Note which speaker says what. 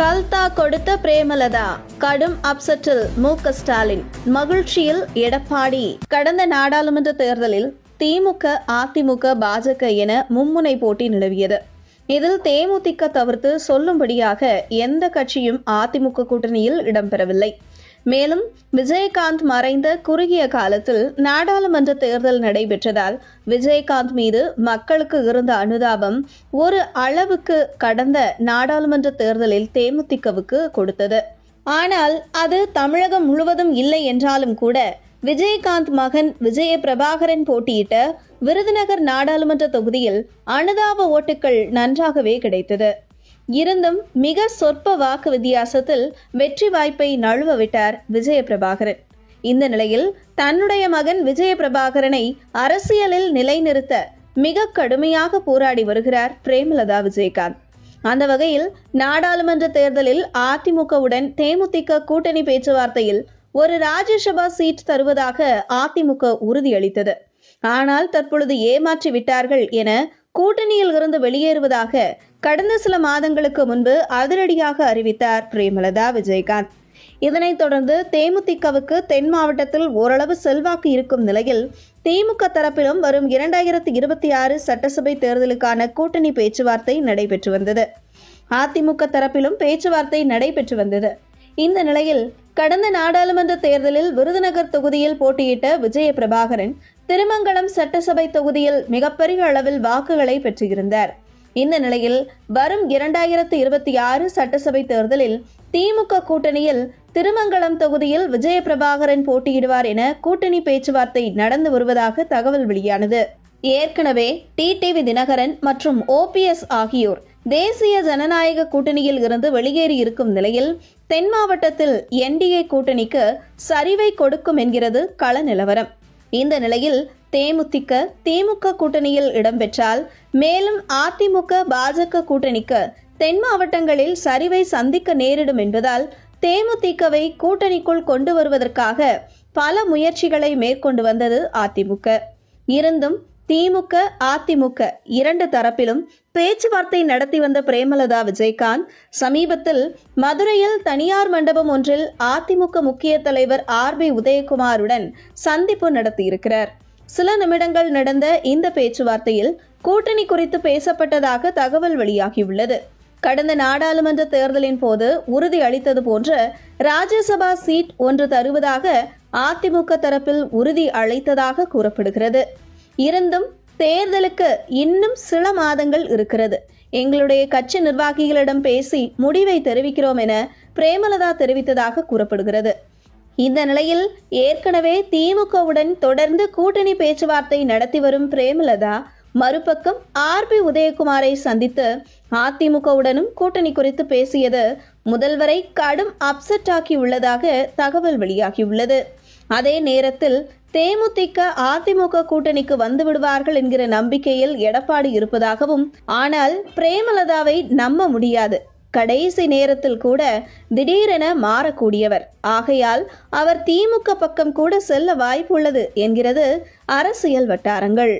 Speaker 1: கல்தா கொடுத்த பிரேமலதா கடும் அப்செட்டில் மு க ஸ்டாலின் மகிழ்ச்சியில் எடப்பாடி. கடந்த நாடாளுமன்ற தேர்தலில் திமுக அதிமுக பாஜக என மும்முனை போட்டி நிலவியது. இதில் தேமுதிக தவிர்த்து சொல்லும்படியாக எந்த கட்சியும் அதிமுக கூட்டணியில் இடம்பெறவில்லை. மேலும் விஜயகாந்த் மறைந்த குறுகிய காலத்தில் நாடாளுமன்ற தேர்தல் நடைபெற்றதால் விஜயகாந்த் மீது மக்களுக்கு இருந்த அனுதாபம் ஒரு அளவுக்கு கடந்த நாடாளுமன்ற தேர்தலில் தேமுதிகவுக்கு கொடுத்தது. ஆனால் அது தமிழகம் முழுவதும் இல்லை என்றாலும் கூட விஜயகாந்த் மகன் விஜய பிரபாகரன் போட்டியிட்ட விருதுநகர் நாடாளுமன்ற தொகுதியில் அனுதாப ஓட்டுகள் நன்றாகவே கிடைத்தது. இருந்தும் மிக சொற்ப வாக்கு வித்தியாசத்தில் வெற்றி வாய்ப்பை நழுவ விட்டார் விஜயபிரபாகரன். இந்த நிலையில் தன்னுடைய மகன் விஜயபிரபாகரனை அரசியலில் நிலைநிறுத்த மிக கடுமையாக போராடி வருகிறார் பிரேமலதா விஜயகாந்த். அந்த வகையில் நாடாளுமன்ற தேர்தலில் அதிமுகவுடன் தேமுதிக கூட்டணி பேச்சுவார்த்தையில் ஒரு ராஜ்யசபா சீட் தருவதாக அதிமுக உறுதியளித்தது. ஆனால் தற்பொழுது ஏமாற்றி விட்டார்கள் என கூட்டணியில் இருந்து வெளியேறுவதாக கடந்த சில மாதங்களுக்கு முன்பு அதிரடியாக அறிவித்தார் பிரேமலதா விஜயகாந்த். இதனைத் தொடர்ந்து தேமுதிகவுக்கு தென் மாவட்டத்தில் ஓரளவு செல்வாக்கு இருக்கும் நிலையில் திமுக தரப்பிலும் வரும் இரண்டாயிரத்தி இருபத்தி ஆறு சட்டசபை தேர்தலுக்கான கூட்டணி பேச்சுவார்த்தை நடைபெற்று வந்தது. அதிமுக தரப்பிலும் பேச்சுவார்த்தை நடைபெற்று வந்தது. இந்த நிலையில் கடந்த நாடாளுமன்ற தேர்தலில் விருதுநகர் தொகுதியில் போட்டியிட்ட விஜய பிரபாகரன் திருமங்கலம் சட்டசபை தொகுதியில் மிகப்பெரிய அளவில் வாக்குகளை பெற்றிருந்தார். இந்த நிலையில் வரும் இரண்டாயிரத்து இருபத்தி ஆறு சட்டசபை தேர்தலில் திமுக கூட்டணியில் திருமங்கலம் தொகுதியில் விஜய பிரபாகரன் போட்டியிடுவார் என கூட்டணி பேச்சுவார்த்தை நடந்து வருவதாக தகவல் வெளியானது. ஏற்கனவே டிடிவி தினகரன் மற்றும் ஓபிஎஸ் ஆகியோர் தேசிய ஜனநாயக கூட்டணியில் இருந்து வெளியேறி இருக்கும் நிலையில் தென் மாவட்டத்தில் என்டிஏ கூட்டணிக்கு சரிவை கொடுக்கும் என்கிறது கள நிலவரம். இந்த நிலையில் தேமுதிக திமுக கூட்டணியில் இடம்பெற்றால் மேலும் அதிமுக பாஜக கூட்டணிக்கு தென் மாவட்டங்களில் சரிவை சந்திக்க நேரிடும் என்பதால் தேமுதிகவை கூட்டணிக்குள் கொண்டு வருவதற்காக பல முயற்சிகளை மேற்கொண்டு வந்தது அதிமுக. இருந்தும் திமுக அதிமுக இரண்டு தரப்பிலும் பேச்சுவார்த்தை நடத்தி வந்த பிரேமலதா விஜயகாந்த் சமீபத்தில் மதுரையில் தனியார் மண்டபம் ஒன்றில் அதிமுக முக்கிய தலைவர் ஆர் பி உதயகுமாருடன் சந்திப்பு நடத்தியிருக்கிறார். சில நிமிடங்கள் நடந்த இந்த பேச்சுவார்த்தையில் கூட்டணி குறித்து பேசப்பட்டதாக தகவல் வெளியாகியுள்ளது. கடந்த நாடாளுமன்ற தேர்தலின் போது உறுதி அளித்தது போன்ற ராஜ்யசபா சீட் ஒன்று தருவதாக அதிமுக தரப்பில் உறுதி அளித்ததாக கூறப்படுகிறது. இருந்தும் தேர்தலுக்கு இன்னும் சில மாதங்கள் இருக்கிறது. எங்களுடைய கட்சி நிர்வாகிகளிடம் பேசி முடிவை தெரிவிக்கிறோம் என பிரேமலதா தெரிவித்ததாக கூறப்படுகிறது. இந்த நிலையில் ஏற்கனவே திமுகவுடன் தொடர்ந்து கூட்டணி பேச்சுவார்த்தை நடத்தி வரும் பிரேமலதா மறுபக்கம் ஆர் பி உதயகுமாரை சந்தித்து அதிமுகவுடனும் கூட்டணி குறித்து பேசியது முதல்வரை கடும் அப்செட் ஆக்கியுள்ளதாக தகவல் வெளியாகியுள்ளது. அதே நேரத்தில் தேமுதிக அதிமுக கூட்டணிக்கு வந்து விடுவார்கள் என்கிற நம்பிக்கையில் எடப்பாடி இருப்பதாகவும் ஆனால் பிரேமலதாவை நம்ப முடியாது. கடைசி நேரத்தில் கூட திடீரென மாறக்கூடியவர். ஆகையால் அவர் திமுக பக்கம் கூட செல்ல வாய்ப்புள்ளது என்கிறது அரசியல் வட்டாரங்கள்.